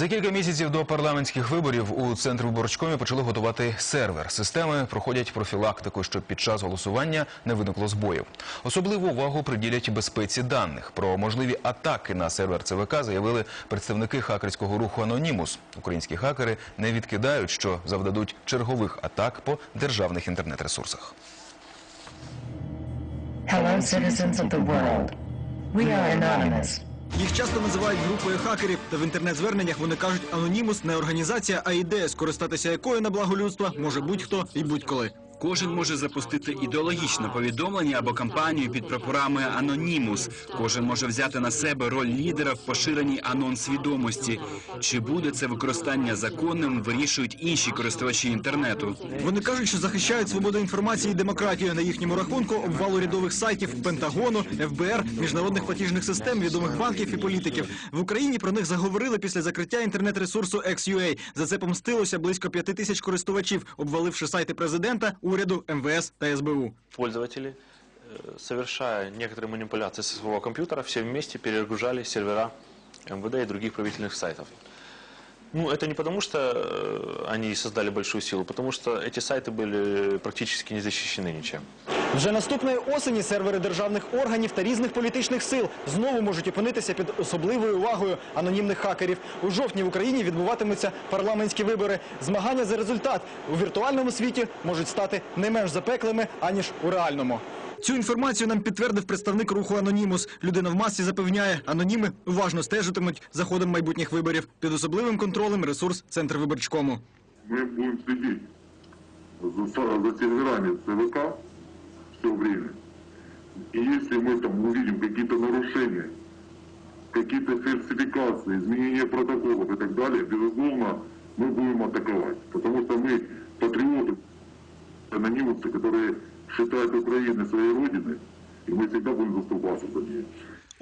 За кілька місяців до парламентських виборів у центрі виборчкомі почали готувати сервер. Системи проходять профілактику, щоб під час голосування не виникло збоїв. Особливу увагу приділять безпеці даних. Про можливі атаки на сервер ЦВК заявили представники хакерського руху Анонімус. Українські хакери не відкидають, що завдадуть чергових атак по державних інтернет-ресурсах. Hello, citizens of the world. We are anonymous. Їх часто називають групою хакерів, та в інтернет-зверненнях вони кажуть, анонімус не організація, а ідея, скористатися якою на благо людства може будь-хто і будь-коли. Кожен може запустити ідеологічне повідомлення або кампанію під прапорами Анонімус. Кожен може взяти на себе роль лідера в поширенні анонс-свідомості. Чи буде це використання законним, вирішують інші користувачі інтернету. Вони кажуть, що захищають свободу інформації і демократію на їхньому рахунку обвалу рядових сайтів Пентагону, ФБР, міжнародних платіжних систем, відомих банків і політиків. В Україні про них заговорили після закриття інтернет-ресурсу XUA. За це помстилося близько п'яти тисяч користувачів, обваливши сайти президента, уряду, МВС та СБУ. пользователи, э, совершая некоторые манипуляции со своего компьютера, все вместе перегружали сервера МВД и других правительных сайтов. Ну, это не потому, что э, они создали большую силу, потому что эти сайты были практически не защищены ничем. Вже наступної осені сервери державних органів та різних політичних сил знову можуть опинитися під особливою увагою анонімних хакерів. У жовтні в Україні відбуватимуться парламентські вибори. Змагання за результат у віртуальному світі можуть стати не менш запеклими аніж у реальному. Цю інформацію нам підтвердив представник руху Анонімус. Людина в масці запевняє, аноніми уважно стежитимуть за ходом майбутніх виборів під особливим контролем ресурс Центр виборчкому. мы будем следить за, со- за серверами ЦВК все время. И если мы там увидим какие-то нарушения, какие-то фальсификации, изменения протоколов и так далее, безусловно, мы будем атаковать. Потому что мы патриоты, анонимусы, которые считают Украину своей родиной, и мы всегда будем заступаться за нее.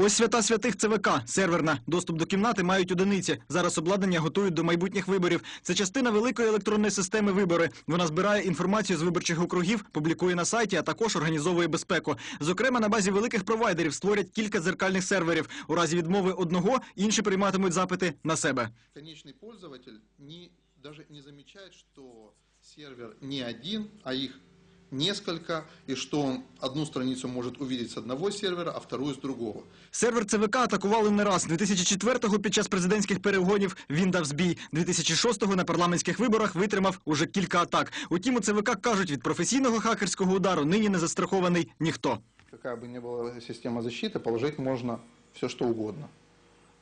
Ось свята святих ЦВК, серверна. Доступ до кімнати мають одиниці. Зараз обладнання готують до майбутніх виборів. Це частина великої електронної системи вибори. Вона збирає інформацію з виборчих округів, публікує на сайті, а також організовує безпеку. Зокрема, на базі великих провайдерів створять кілька дзеркальних серверів. У разі відмови одного інші прийматимуть запити на себе. конечный пользователь даже не замечает, что сервер не один, а их несколько, и что он одну страницу может увидеть с одного сервера, а вторую с другого. Сервер ЦВК атакували не раз. 2004-го під час президентських перегонів він дав збій. 2006-го на парламентських виборах витримав уже кілька атак. Утім, у ЦВК кажуть, від професійного хакерського удару нині не застрахований ніхто. Какая бы ни была система защиты, положить можно все что угодно.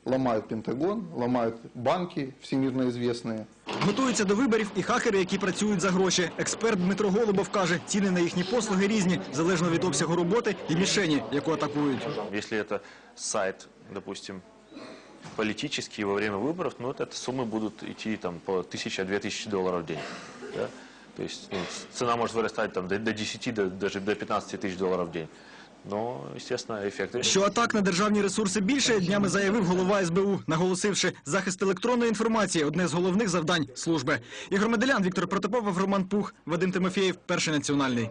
Ломают Пентагон, ломают банки всемирно известные. Готуються до виборів і хакери, які працюють за гроші. Експерт Дмитро Голубов каже, ціни на їхні послуги різні, залежно від обсягу роботи і мішені, яку атакують. Если это сайт, допустим, политический во время выборов, ну, вот это суммы будут идти там по 1000-2000 тысячи долларов в день. да. То есть ну, с- цена может вырастать там, до, до 10, до, даже до 15 тысяч долларов в день. Но, звісно, ефекти. Що атак на державні ресурси більше, днями заявив голова СБУ, наголосивши, захист електронної інформації одне з головних завдань служби. Ігор Меделян, Віктор Протопопов, Роман Пух, Вадим Тимофєєв, перший національний.